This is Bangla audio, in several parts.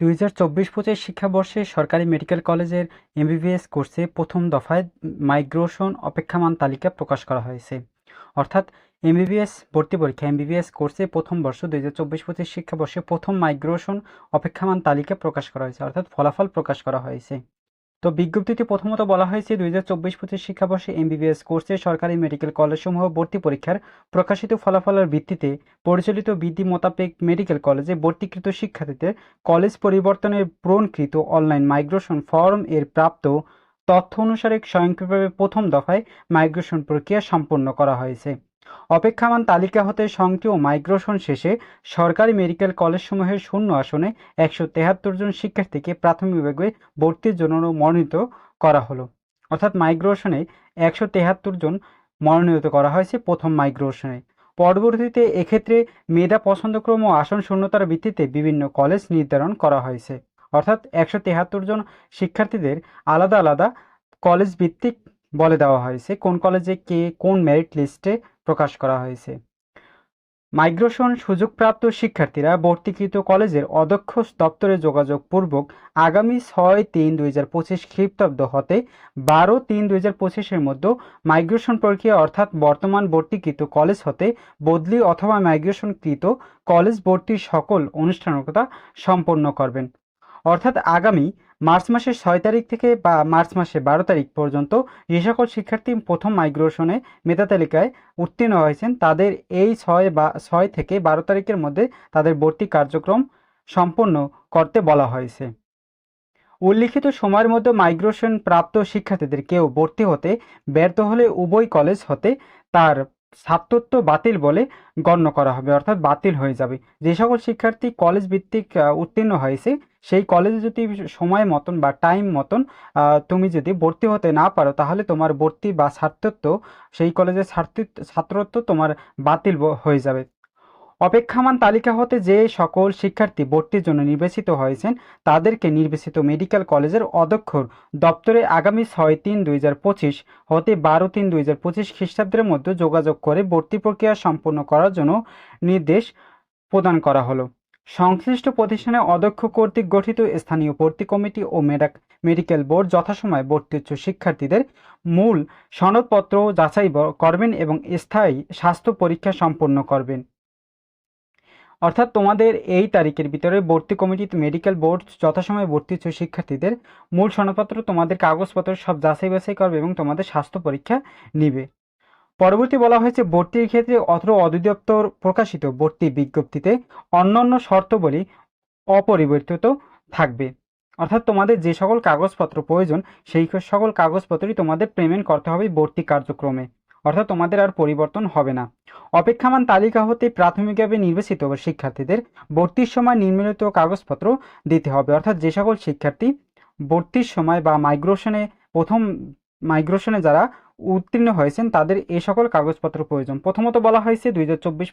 দুই হাজার চব্বিশ পঁচিশ শিক্ষাবর্ষে সরকারি মেডিকেল কলেজের এমবিবিএস কোর্সে প্রথম দফায় মাইগ্রেশন অপেক্ষামান তালিকা প্রকাশ করা হয়েছে। অর্থাৎ এমবিবিএস ভর্তি পরীক্ষা, এমবিবিএস কোর্সে প্রথম বর্ষ দুই হাজার চব্বিশ পঁচিশ শিক্ষাবর্ষে প্রথম মাইগ্রেশন অপেক্ষামান তালিকা প্রকাশ করা হয়েছে। অর্থাৎ ফলাফল প্রকাশ করা হয়েছে। তো বিজ্ঞপ্তিতে প্রথমত বলা হয়েছে, দুই হাজার চব্বিশ পঁচিশ শিক্ষাবর্ষে এমবিবিএস কোর্সে সরকারি মেডিকেল কলেজসমূহ ভর্তি পরীক্ষার প্রকাশিত ফলাফলের ভিত্তিতে পরিচালিত বিধি মোতাবেক মেডিকেল কলেজে ভর্তিকৃত শিক্ষার্থীদের কলেজ পরিবর্তনের পূরণকৃত অনলাইন মাইগ্রেশন ফর্ম এর প্রাপ্ত তথ্য অনুসারে স্বয়ংক্রিয়ভাবে প্রথম দফায় মাইগ্রেশন প্রক্রিয়া সম্পন্ন করা হয়েছে। অপেক্ষামান তালিকা হতে সক্রিয় মাইগ্রেশন শেষে সরকারি মেডিকেল কলেজসমূহের শূন্য আসনে একশো তেহাত্তর জন শিক্ষার্থীকে প্রাথমিক বিভাগে ভর্তির জন্য মনোনীত করা হলো। অর্থাৎ মাইগ্রেশনে একশো তেহাত্তর জন মনোনীত করা হয়েছে প্রথম মাইগ্রেশনে। পরবর্তীতে এক্ষেত্রে মেধা পছন্দক্রম ও আসন শূন্যতার ভিত্তিতে বিভিন্ন কলেজ নির্ধারণ করা হয়েছে। অর্থাৎ একশো তেহাত্তর জন শিক্ষার্থীদের আলাদা আলাদা কলেজ ভিত্তিক বলে দেওয়া হয়েছে কোন কলেজে কে কোন মেরিট লিস্টে প্রকাশ করা হয়েছে। মাইগ্রেশন সুযোগপ্রাপ্ত শিক্ষার্থীরা ভর্তিকৃত কলেজের অধ্যক্ষ দপ্তরে যোগাযোগ পূর্বক আগামী ছয় তিন দুই হাজার পঁচিশ খ্রিস্টাব্দ হতে বারো তিন দুই হাজার পঁচিশের মধ্যে মাইগ্রেশন প্রক্রিয়া অর্থাৎ বর্তমান ভর্তিকৃত কলেজ হতে বদলি অথবা মাইগ্রেশনকৃত কলেজ ভর্তির সকল অনুষ্ঠানিকতা সম্পন্ন করবেন। অর্থাৎ আগামী মার্চ মাসের ছয় তারিখ থেকে বা মার্চ মাসের বারো তারিখ পর্যন্ত যে সকল শিক্ষার্থী প্রথম মাইগ্রেশনে মেধা তালিকায় উত্তীর্ণ হয়েছেন, তাদের এই ছয় বা ছয় থেকে বারো তারিখের মধ্যে তাদের ভর্তি কার্যক্রম সম্পন্ন করতে বলা হয়েছে। উল্লিখিত সময়ের মধ্যে মাইগ্রেশন প্রাপ্ত শিক্ষার্থীদের কেউ ভর্তি হতে ব্যর্থ হলে উভয় কলেজ হতে তার ছাত্রত্ব বাতিল বলে গণ্য করা হবে, অর্থাৎ বাতিল হয়ে যাবে। যে সকল শিক্ষার্থী কলেজ ভিত্তিক উত্তীর্ণ হয়েছে, সেই কলেজে যদি সময় মতন বা টাইম মতন তুমি যদি ভর্তি হতে না পারো, তাহলে তোমার ভর্তি বা ছাত্রত্ব, সেই কলেজের ছাত্রত্ব তোমার বাতিল হয়ে যাবে। অপেক্ষামান তালিকা হতে যে সকল শিক্ষার্থী ভর্তির জন্য নির্বাচিত হয়েছেন, তাদেরকে নির্বাচিত মেডিকেল কলেজের অধ্যক্ষর দপ্তরে আগামী ছয় তিন দুই হতে বারো তিন দুই হাজার পঁচিশ খ্রিস্টাব্দের মধ্যে যোগাযোগ করে ভর্তি প্রক্রিয়া সম্পন্ন করার জন্য নির্দেশ প্রদান করা হলো। সংশ্লিষ্ট প্রতিষ্ঠানের অধ্যক্ষ কর্তৃক গঠিত স্থানীয় ভর্তি কমিটি ও মেডা মেডিকেল বোর্ড যথাসময়ে ভর্তিচ্ছ শিক্ষার্থীদের মূল সনদপত্র যাচাই করবেন এবং স্থায়ী স্বাস্থ্য পরীক্ষা সম্পন্ন করবেন। অর্থাৎ তোমাদের এই তারিখের ভিতরে ভর্তি কমিটি মেডিকেল বোর্ড যথাসময়ে ভর্তি হচ্ছে শিক্ষার্থীদের। মূল সনদপত্র তোমাদের কাগজপত্র সব যাচাই বাছাই করবে এবং তোমাদের স্বাস্থ্য পরীক্ষা নিবে। পরবর্তী বলা হয়েছে, ভর্তির ক্ষেত্রে অত্র অধিদপ্তর প্রকাশিত ভর্তি বিজ্ঞপ্তিতে অন্যান্য শর্তাবলী অপরিবর্তিত থাকবে। অর্থাৎ তোমাদের যে সকল কাগজপত্র প্রয়োজন, সেই সকল কাগজপত্রই তোমাদের পেমেন্ট করতে হবে ভর্তি কার্যক্রমে। অর্থাৎ তোমাদের আর পরিবর্তন হবে না। অপেক্ষামান তালিকা হতে প্রাথমিকভাবে নির্বাচিত শিক্ষার্থীদের ভর্তির সময় নির্মিত কাগজপত্র দিতে হবে। অর্থাৎ যে সকল শিক্ষার্থী ভর্তির সময় বা মাইগ্রেশনে প্রথম মাইগ্রেশনে যারা উত্তীর্ণ হয়েছেন, তাদের এ সকল কাগজপত্র প্রয়োজন। প্রথমত বলা হয়েছে দুই হাজার চব্বিশ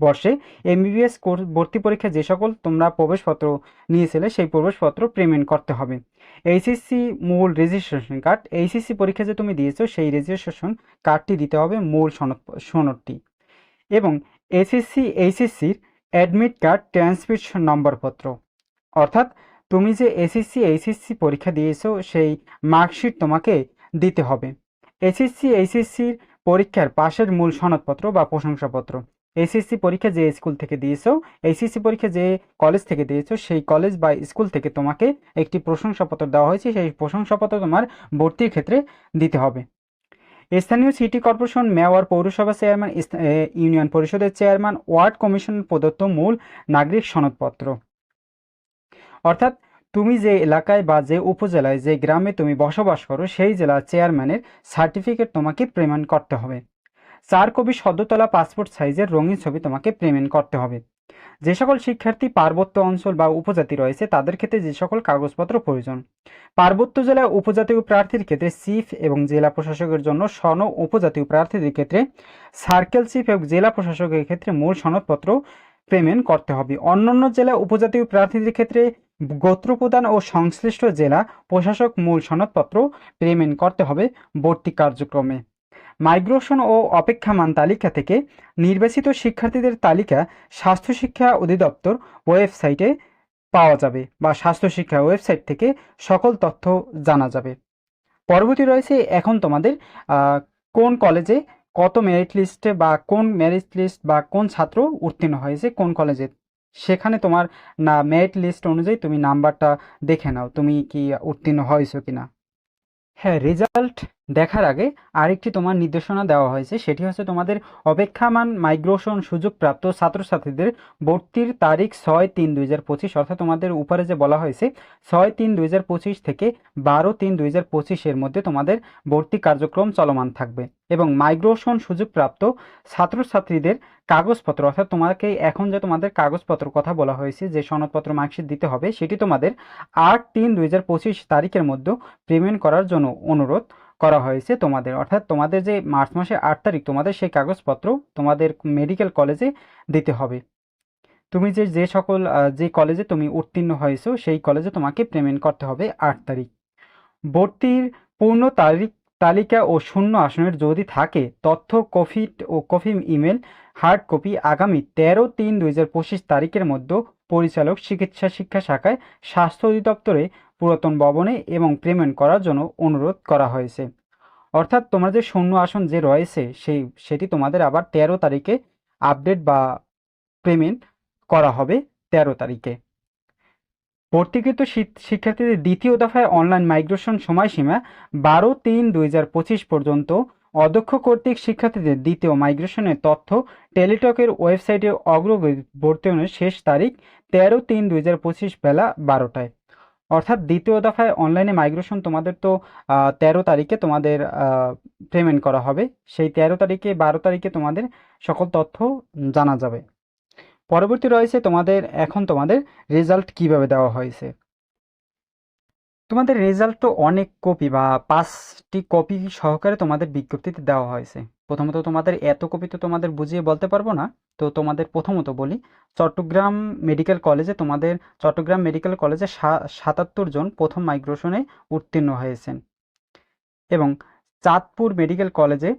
বর্ষে এমবিবিএস ভর্তি পরীক্ষা যে সকল তোমরা প্রবেশপত্র নিয়েছিলে সেই প্রবেশপত্র পেমেন্ট করতে হবে। এইচএসসি মূল রেজিস্ট্রেশন কার্ড এইচএসসি পরীক্ষা যে তুমি দিয়েছ সেই রেজিস্ট্রেশন কার্ডটি দিতে হবে মূল সনদ, সনদটি। এবং এসএসসি এইচএসসির অ্যাডমিট কার্ড ট্রান্সমিশন নম্বরপত্র। অর্থাৎ তুমি যে এসএসসি এইচএসসি পরীক্ষা দিয়েছ সেই মার্কশিট তোমাকে দিতে হবে। এসএসসি এইচএসসির পরীক্ষার পাশের মূল সনদপত্র বা প্রশংসাপত্র। এসএসসি পরীক্ষা যে স্কুল থেকে দিয়েছ এইচএসসি পরীক্ষা যে কলেজ থেকে দিয়েছ, সেই কলেজ বা স্কুল থেকে তোমাকে একটি প্রশংসাপত্র দেওয়া হয়েছে। সেই প্রশংসাপত্র তোমার ভর্তির ক্ষেত্রে দিতে হবে। স্থানীয় সিটি কর্পোরেশন, মেয়র, পৌরসভা চেয়ারম্যান ইউনিয়ন পরিষদের চেয়ারম্যান, ওয়ার্ড কমিশন প্রদত্ত মূল নাগরিক সনদপত্র। অর্থাৎ তুমি যে এলাকায় বা যে উপজেলায়, যে গ্রামে তুমি বসবাস করো, সেই জেলার চেয়ারম্যানের সার্টিফিকেট তোমাকে পেমেন্ট করতে হবে। চার কবি সদ্যতলা পাসপোর্ট সাইজের রঙিন ছবি তোমাকে পেমেন্ট করতে হবে। যে সকল শিক্ষার্থী পার্বত্য অঞ্চল বা উপজাতি রয়েছে, তাদের ক্ষেত্রে যে সকল কাগজপত্র প্রয়োজন। পার্বত্য জেলা উপজাতীয় প্রার্থীর ক্ষেত্রে চিফ এবং জেলা প্রশাসকের জন্য সন উপজাতীয় প্রার্থীদের ক্ষেত্রে সার্কেল চিফ এবং জেলা প্রশাসকের ক্ষেত্রে মূল সনদপত্র পেমেন্ট করতে হবে। অন্যান্য জেলা উপজাতীয় প্রার্থীদের ক্ষেত্রে গোত্র প্রদান ও সংশ্লিষ্ট জেলা প্রশাসক মূল সনদপত্র পেমেন্ট করতে হবে ভর্তি কার্যক্রমে। মাইগ্রেশন ও অপেক্ষামান তালিকা থেকে নির্বাচিত শিক্ষার্থীদের তালিকা স্বাস্থ্য শিক্ষা অধিদপ্তর ওয়েবসাইটে পাওয়া যাবে বা স্বাস্থ্য শিক্ষা ওয়েবসাইট থেকে সকল তথ্য জানা যাবে। পরবর্তী রয়েছে এখন তোমাদের কোন কলেজে কত মেরিট লিস্টে বা কোন মেরিট লিস্ট বা কোন ছাত্র উত্তীর্ণ হয়েছে, কোন কলেজে? সেখানে তোমার, না মেরিট লিস্ট অনুযায়ী তুমি নাম্বারটা দেখে নাও, তুমি কি উত্তীর্ণ হয়েছো কিনা। হ্যাঁ রেজাল্ট দেখার আগে আরেকটি তোমার নির্দেশনা দেওয়া হয়েছে, সেটি হচ্ছে তোমাদের অপেক্ষামান মাইগ্রেশন সুযোগপ্রাপ্ত ছাত্রছাত্রীদের ভর্তির তারিখ ছয় তিন দুই হাজার পঁচিশ, অর্থাৎ তোমাদের উপরে যে বলা হয়েছে, ছয় তিন দুই হাজার পঁচিশ থেকে বারো তিন দুই হাজার পঁচিশের মধ্যে তোমাদের ভর্তি কার্যক্রম চলমান থাকবে। এবং মাইগ্রেশন সুযোগপ্রাপ্ত ছাত্রছাত্রীদের কাগজপত্র, অর্থাৎ তোমাকে এখন যে তোমাদের কাগজপত্র কথা বলা হয়েছে, যে সনদপত্র মার্কশিট দিতে হবে, সেটি তোমাদের আট তিন দুই হাজার পঁচিশ তারিখের মধ্যে পেমেন্ট করার জন্য অনুরোধ। করা হয়েছে তোমাদের। অর্থাৎ তোমাদের যে মার্চ মাসের আট তারিখ, তোমাদের সেই কাগজপত্র তোমাদের মেডিকেল কলেজে দিতে হবে। তুমি যে যে সকল যে কলেজে তুমি উত্তীর্ণ হয়েছো, সেই কলেজে তোমাকে পেমেন্ট করতে হবে আট তারিখ। ভর্তির পূর্ণ তারিখ, তালিকা ও শূন্য আসনের যদি থাকে, তথ্য, কপি ও কপি ইমেল, হার্ড কপি আগামী তেরো তিন দুই তারিখের মধ্যে পরিচালক চিকিৎসা শিক্ষা শাখায় স্বাস্থ্য অধিদপ্তরে পুরাতন ভবনে এবং পেমেন্ট করার জন্য অনুরোধ করা হয়েছে। অর্থাৎ তোমার যে শূন্য আসন যে রয়েছে, সেই, সেটি তোমাদের আবার তেরো তারিখে আপডেট বা পেমেন্ট করা হবে তেরো তারিখে। ভর্তিকৃত শিক্ষার্থীদের দ্বিতীয় দফায় অনলাইন মাইগ্রেশন সময়সীমা বারো তিন দুই পর্যন্ত। অধ্যক্ষ কর্তৃক শিক্ষার্থীদের দ্বিতীয় মাইগ্রেশনের তথ্য টেলিটকের ওয়েবসাইটে অগ্রগতি ভর্তিনের শেষ তারিখ তেরো তিন দুই বেলা বারোটায়। অর্থাৎ দ্বিতীয় দফায় অনলাইনে মাইগ্রেশন তোমাদের তো তেরো তারিখে তোমাদের পেমেন্ট করা হবে। সেই তেরো তারিখে, বারো তারিখে তোমাদের সকল তথ্য জানা যাবে। পরবর্তী রয়েছে তোমাদের, এখন তোমাদের রেজাল্ট কীভাবে দেওয়া হয়েছে। তোমাদের রেজাল্ট তো অনেক কপি বা পাঁচটি কপি সহকারে তোমাদের বিজ্ঞপ্তিতে দেওয়া হয়েছে। প্রথমত তোমাদের এত কপি তো তোমাদের বুঝিয়ে বলতে পারব না। তো তোমাদের প্রথমত বলি, চট্টগ্রাম মেডিকেল কলেজে তোমাদের, চট্টগ্রাম মেডিকেল কলেজে সাতাত্তর জন প্রথম মাইগ্রেশনে উত্তীর্ণ হয়েছেন। এবং চাঁদপুর মেডিকেল কলেজে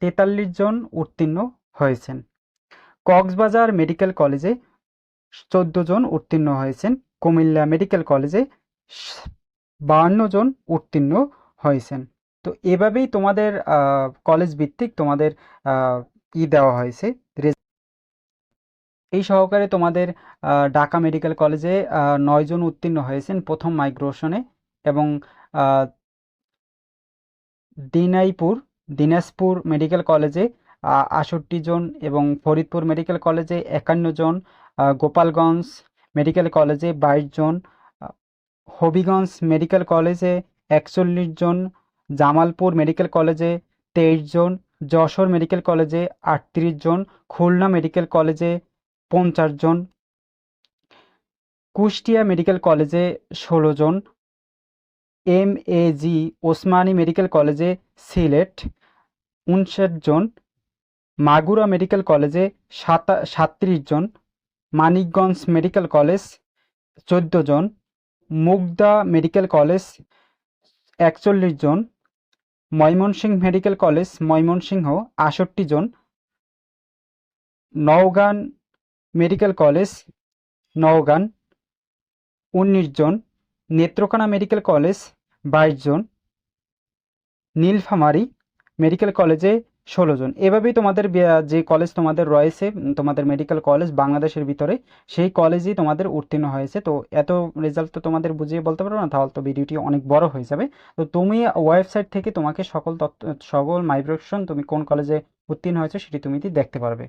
তেতাল্লিশ জন উত্তীর্ণ হয়েছেন। কক্সবাজার মেডিকেল কলেজে চোদ্দ জন উত্তীর্ণ হয়েছেন। কুমিল্লা মেডিকেল কলেজে বাহান্ন জন উত্তীর্ণ হয়েছেন। তো এভাবেই তোমাদের কলেজ ভিত্তিক তোমাদের ই দেওয়া হয়েছে। এই সহকারে তোমাদের ঢাকা মেডিকেল কলেজে আহ, নয় জন উত্তীর্ণ হয়েছেন প্রথম মাইগ্রেশনে এবং দিনাইপুর দিনাজপুর মেডিকেল কলেজে আষট্টি জন এবং ফরিদপুর মেডিকেল কলেজে একান্ন জন গোপালগঞ্জ মেডিকেল কলেজে বাইশ জন হবিগঞ্জ মেডিকেল কলেজে একচল্লিশ জন জামালপুর মেডিকেল কলেজে তেইশ জন, যশোর মেডিকেল কলেজে আটত্রিশ জন, খুলনা মেডিকেল কলেজে পঞ্চাশ জন, কুষ্টিয়া মেডিকেল কলেজে ষোলো জন M A G Osmani medical কলেজে সিলেট উনষাট জন, মাগুরা মেডিকেল কলেজে সাতা সাতত্রিশ জন, মানিকগঞ্জ মেডিকেল কলেজ চোদ্দ জন, মুগদা মেডিকেল কলেজ একচল্লিশ জন ময়মনসিংহ মেডিকেল কলেজ, ময়মনসিংহ আষট্টি জন। নওগান মেডিকেল কলেজ, নওগান, উনিশ জন। নেত্রকোনা মেডিকেল কলেজ, বাইশ জন। নীলফামারি মেডিকেল কলেজে ষোলো জন। এভাবেই তোমাদের যে কলেজ তোমাদের রয়েছে তোমাদের মেডিকেল কলেজ বাংলাদেশের ভিতরে, সেই কলেজেই তোমাদের উত্তীর্ণ হয়েছে। তো এত রেজাল্ট তো তোমাদের বুঝিয়ে বলতে পারব না, তাহলে তো ভিডিওটি অনেক বড় হয়ে যাবে। তো তুমি ওয়েবসাইট থেকে তোমাকে সকল তথ্য, সকল মাইগ্রেশন তুমি কোন কলেজে উত্তীর্ণ হয়েছে সেটি তুমি দেখতে পারবে।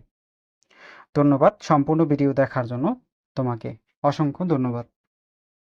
ধন্যবাদ সম্পূর্ণ ভিডিও দেখার জন্য তোমাকে। অসংখ্য ধন্যবাদ।